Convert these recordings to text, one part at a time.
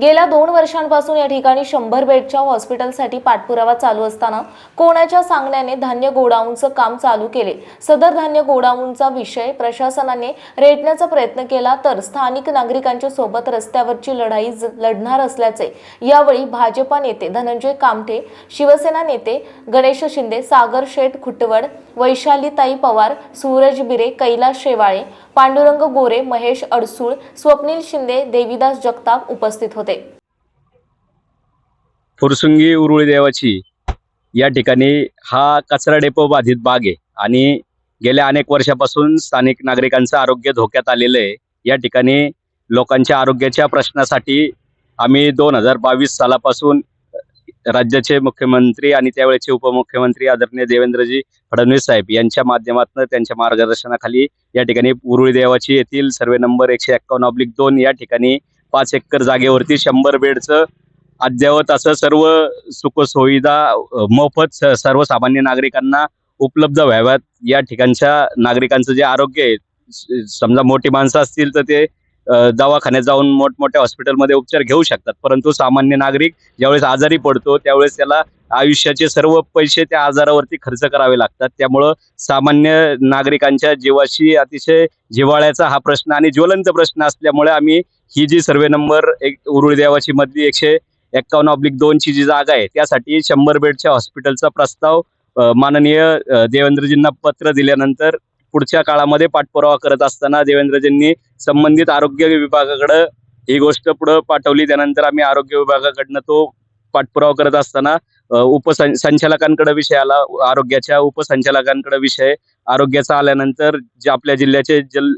गेल्या दोन वर्षांपासून या ठिकाणी शंभर बेडच्या हॉस्पिटलसाठी पाठपुरावा चालू असताना कोणाच्या सांगण्याने धान्य गोडाऊनचं काम चालू केले? सदर धान्य गोडाऊनचा विषय प्रशासनाने रेटण्याचा प्रयत्न केला तर स्थानिक नागरिकांच्या सोबत रस्त्यावरची लढाई ज- लढणार असल्याचे. यावेळी भाजपा नेते धनंजय कामठे शिवसेना नेते गणेश शिंदे सागर शेठ खुटवड वैशालीताई पवार सूरज बिरे कैलास शेवाळे पांडुरंग गोरे महेश अडसूळ स्वप्नील शिंदे देविदास जगताप उपस्थित होते. फुरसुंगी उरुळी देवाची या ठिकाणी हा कचरा डेपो बाधित बाग आहे आणि गेल्या अनेक वर्षापासून स्थानिक नागरिकांचं आरोग्य धोक्यात आलेलं आहे. या ठिकाणी लोकांच्या आरोग्याच्या प्रश्नासाठी आम्ही दोन हजार बावीस सालापासून राज्याचे मुख्यमंत्री आणि त्यावेळेचे उपमुख्यमंत्री आदरणीय देवेंद्रजी फडणवीस साहेब यांच्या माध्यमातून त्यांच्या मार्गदर्शनाखाली या ठिकाणी उरुळी देवाची येथील सर्वे नंबर एकशे एक्कावन्न ऑब्लिक दोन या ठिकाणी पाच एकर जागेवरती शंभर बेडचं अद्ययावत असं सर्व सुखसुविधा मोफत स- सर्वसामान्य नागरिकांना उपलब्ध व्हाव्यात. या ठिकाणच्या नागरिकांचं जे आरोग्य आहे समजा मोठी माणसं असतील तर ते दवाखान्यात जाऊन मोठमोठ्या हॉस्पिटलमध्ये उपचार घेऊ शकतात. परंतु सामान्य नागरिक ज्यावेळेस आजारी पडतो त्यावेळेस त्याला आयुष्याचे सर्व पैसे त्या आजारावरती खर्च करावे लागतात. त्यामुळं सामान्य नागरिकांच्या जीवाशी अतिशय जिव्हाळ्याचा हा प्रश्न आणि ज्वलंत प्रश्न असल्यामुळे आम्ही ही जी सर्वे नंबर एक उरुळी देवाची मधली एकशे एक्कावन्न ऑब्लिक दोनची जी जागा आहे त्यासाठी शंभर बेडच्या हॉस्पिटलचा प्रस्ताव माननीय देवेंद्रजींना पत्र दिल्यानंतर पुढच्या काळामध्ये पाठपुरावा करत असताना देवेंद्रजींनी संबंधित आरोग्य विभागाकडं ही गोष्ट पुढं पाठवली. त्यानंतर आम्ही आरोग्य विभागाकडनं तो पाठपुरावा करत असताना उपसंचालकांकडे उपसं विषय आला. आरोग्याच्या उपसंचालकांकडे विषय आरोग्याचा आल्यानंतर जे आपल्या जिल्ह्याचे जल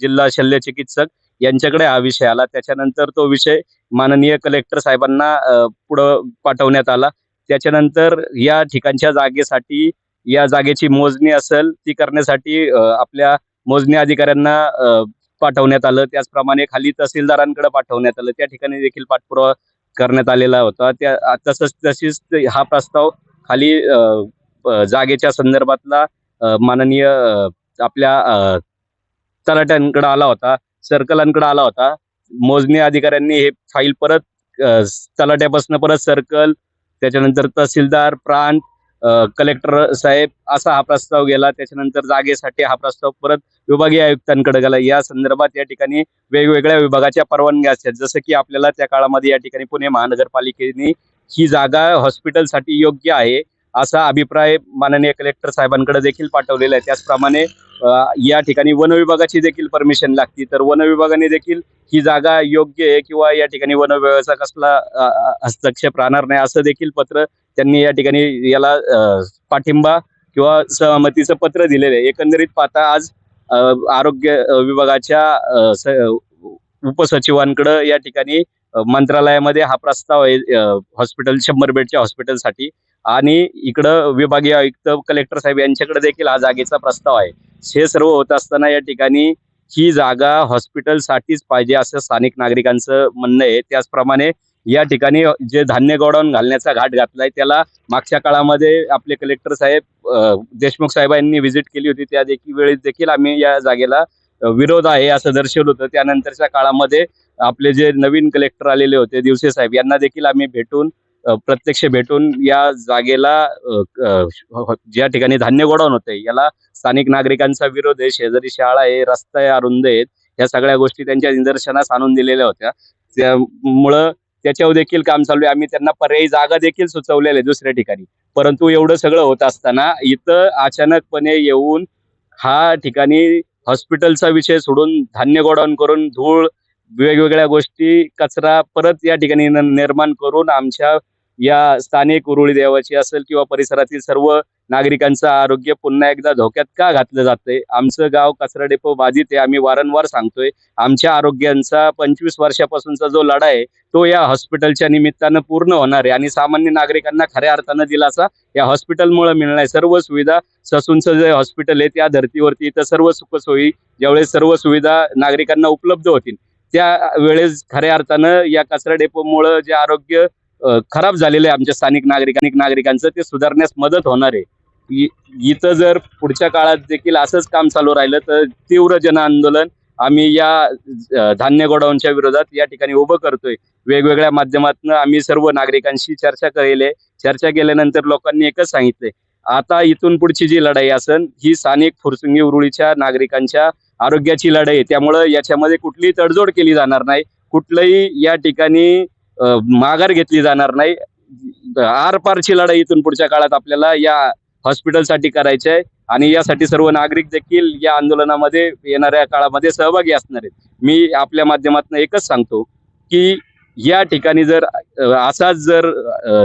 जिल्हा शल्य चिकित्सक यांच्याकडे हा विषय आला. त्याच्यानंतर तो विषय माननीय कलेक्टर साहेबांना पुढं पाठवण्यात आला. त्याच्यानंतर या ठिकाणच्या जागेसाठी या जागेची मोजणी असेल ती करण्यासाठी आपल्या मोजणी अधिकाऱ्यांना पाठवण्यात आलं. त्याचप्रमाणे खाली तहसीलदारांकडे पाठवण्यात आलं. त्या ठिकाणी देखील पाठपुरावा करण्यात आलेला होता. त्या तसंच तशीच ते- हा प्रस्ताव खाली जागेच्या संदर्भातला माननीय आपल्या तलाट्यांकडे आला होता. सर्कलांकडे आला होता. मोजणी अधिकाऱ्यांनी हे फाईल परत तलाट्यापासून परत सर्कल त्याच्यानंतर तहसीलदार प्रांत कलेक्टर साहेब असा हा प्रस्ताव गेला. त्याच्यानंतर जागेसाठी हा प्रस्ताव परत विभागीय आयुक्तांकडे गेला. या संदर्भात या ठिकाणी वेगवेगळ्या विभागाच्या परवानग्या असतात. जसं की आपल्याला त्या काळामध्ये या ठिकाणी पुणे महानगरपालिकेने ही जागा हॉस्पिटलसाठी योग्य आहे. असा अभिप्राय माननीय कलेक्टर साहेबांकडे देखील पाठवलेला आहे. त्याचप्रमाणे या ठिकाणी वन विभागाची देखील परमिशन लागते. तर वन विभागाने देखील ही जागा योग्य आहे किंवा या ठिकाणी वन कसला हस्तक्षेप राहणार नाही असं देखील पत्र त्यांनी या ठिकाणी याला पाठिंबा किंवा सहमतीचं पत्र दिलेलं आहे. एकंदरीत पाहता आज आरोग्य विभागाच्या स- उपसचिवांकडं या ठिकाणी मंत्रालयामध्ये हा प्रस्ताव आहे हॉस्पिटल शंभर बेडच्या हॉस्पिटलसाठी आणि इकडं विभागीय आयुक्त कलेक्टर साहेब यांच्याकडे देखील हा जागेचा प्रस्ताव आहे. हे सर्व होत असताना या ठिकाणी ही जागा हॉस्पिटलसाठीच पाहिजे असं स्थानिक नागरिकांचं म्हणणं आहे. त्याचप्रमाणे या ठिकाणी जे धान्य गोडाऊन घालण्याचा घाट घातलाय त्याला मागच्या काळामध्ये आपले कलेक्टर साहेब देशमुख साहेबांनी व्हिजिट केली होती. त्या देखील वेळेस देखील आम्ही या जागेला विरोध आहे असं दर्शवलं होतं. त्यानंतरच्या काळामध्ये आपले जे नवीन कलेक्टर आलेले होते दिवसे साहेब यांना देखील आम्ही भेटून प्रत्यक्ष भेटून या जागेला हो, हो, ज्या ठिकाणी धान्य गोडाऊन होते याला स्थानिक नागरिकांचा विरोध आहे शेजारी शाळा आहे रस्ता आहे अरुंद आहेत या सगळ्या गोष्टी त्यांच्या निदर्शनास आणून दिलेल्या होत्या. त्यामुळं त्याच्यावर देखील काम चालू आहे. आम्ही त्यांना पर्यायी जागा देखील सुचवलेल्या आहे दुसऱ्या ठिकाणी. परंतु एवढं सगळं होत असताना इथं अचानकपणे येऊन हा ठिकाणी हॉस्पिटलचा विषय सोडून धान्य गोडाऊन करून धूळ वेगवेगळ्या गोष्टी कचरा परत या ठिकाणी निर्माण करून आमच्या या स्थानिक उरुळी देवाची असेल किंवा परिसरातील सर्व नागरिकांचं आरोग्य पुन्हा एकदा धोक्यात का घातलं जातंय? आमचं गाव कचरा डेपो बाधित आहे आम्ही वारंवार सांगतोय आमच्या आरोग्यांचा पंचवीस वर्षापासूनचा जो लढा आहे तो या हॉस्पिटलच्या निमित्तानं पूर्ण होणार आहे. आणि सामान्य नागरिकांना खऱ्या अर्थानं दिलासा या हॉस्पिटलमुळे मिळणार आहे. सर्व सुविधा ससूनचं जे हॉस्पिटल आहे त्या धर्तीवरती इथं सर्व सुखसोयी ज्यावेळेस सर्व सुविधा नागरिकांना उपलब्ध होतील त्या वेळेस खऱ्या अर्थानं या कचरा डेपोमुळं जे आरोग्य खराब झालेलं आहे आमच्या स्थानिक नागरिकांनी नागरिकांचं ते सुधारण्यास मदत होणार आहे. इथं जर पुढच्या काळात देखील असंच काम चालू राहिलं तर तीव्र जन आंदोलन आम्ही या धान्य गोडाऊनच्या विरोधात या ठिकाणी उभं करतोय. वेगवेगळ्या माध्यमातून आम्ही सर्व नागरिकांशी चर्चा केली चर्चा केल्यानंतर लोकांनी एकच सांगितलंय आता इथून पुढची जी लढाई असन ही स्थानिक फुरसुंगी उरुळीच्या नागरिकांच्या आरोग्याची लढाई आहे. त्यामुळं याच्यामध्ये कुठलीही तडजोड केली जाणार नाही. कुठलंही या ठिकाणी माघार घेतली जाणार नाही. आरपारची लढाई इथून पुढच्या काळात आपल्याला या हॉस्पिटलसाठी करायची आहे. आणि यासाठी सर्व नागरिक देखील या आंदोलनामध्ये येणाऱ्या काळामध्ये सहभागी असणार आहेत. मी आपल्या माध्यमातून एकच सांगतो की या ठिकाणी जर असाच जर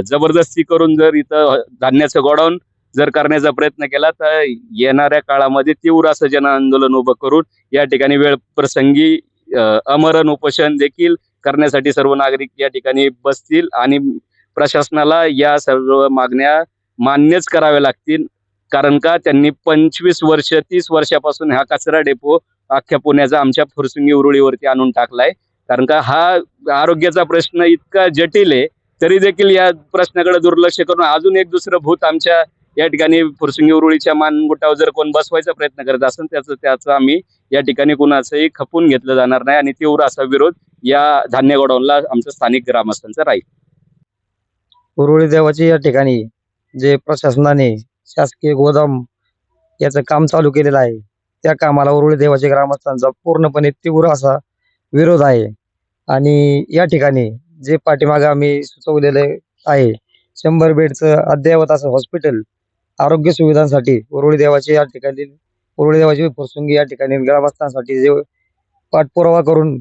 जबरदस्ती करून जर इथं धान्याचं गोडाऊन जर करण्याचा प्रयत्न केला तर येणाऱ्या काळामध्ये तीव्र असं जन आंदोलन उभं करून या ठिकाणी वेळ प्रसंगी अमरण उपोषण देखील करण्यासाठी सर्व नागरिक या ठिकाणी बसतील आणि प्रशासनाला या सर्व मागण्या मान्यच कराव्या लागतील. कारण का त्यांनी पंचवीस वर्ष तीस वर्षापासून हा कचरा डेपो अख्ख्या पुण्याचा आमच्या फुरसुंगी उरुळीवरती आणून टाकलाय. कारण का हा आरोग्याचा प्रश्न इतका जटिल आहे तरी देखील या प्रश्नाकडे दुर्लक्ष करून अजून एक दुसरं भूत आमच्या या ठिकाणी फुरसुंगी उरुळीच्या मानगुटावर जर कोण बसवायचा प्रयत्न करत असेल त्याचं त्याचं आम्ही या ठिकाणी कुणाचंही खपून घेतलं जाणार नाही आणि तीव्र असा विरोध या धान्य गोडाऊनला आमच्या स्थानिक ग्रामस्थांचा राहील. उरुळी देवाची या ठिकाणी जे प्रशासनाने शासकीय गोदाम याचं काम चालू केलेलं आहे त्या कामाला उरुळी देवाच्या ग्रामस्थांचा पूर्णपणे तीव्र असा विरोध आहे. आणि या ठिकाणी जे पाठीमागं आम्ही सुचवलेले आहे शंभर बेडचं अद्ययावत असं हॉस्पिटल आरोग्य सुविधांसाठी उरुळी देवाचे या ठिकाणी उरुळी देवाची प्रसंगी या ठिकाणी ग्रामस्थांसाठी जे पाठपुरावा करून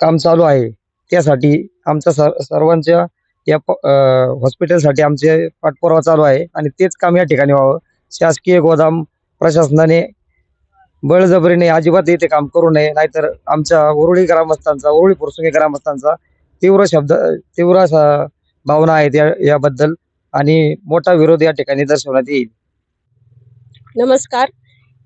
काम चालू आहे त्यासाठी आमचा सर्वांच्या या हॉस्पिटलसाठी आमचे पाठपुरावा चालू आहे आणि तेच काम या ठिकाणी व्हावं. शासकीय गोदाम प्रशासनाने बळजबरीने अजिबात इथे काम करू नये नाहीतर आमच्या उरुळी ग्रामस्थांचा उरुळी पुरसुंगी ग्रामस्थांचा तीव्र शब्द तीव्र भावना आहेत या याबद्दल. आणि मोठा विरोध या ठिकाणी दर्शवण्यात येईल. नमस्कार.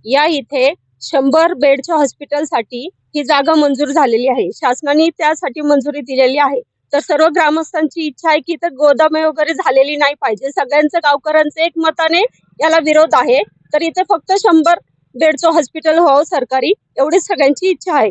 या इथे शंभर बेडच्या हॉस्पिटलसाठी ही जागा मंजूर झालेली आहे. शासनाने त्यासाठी मंजुरी दिलेली आहे. तर सर्व ग्रामस्थांची इच्छा आहे की इथं गोदामे वगैरे झालेली नाही पाहिजे. सगळ्यांचं गावकऱ्यांचं एक मताने याला विरोध आहे. तर इथे फक्त शंभर बेडचं हॉस्पिटल व्हावं सरकारी एवढीच सगळ्यांची इच्छा आहे.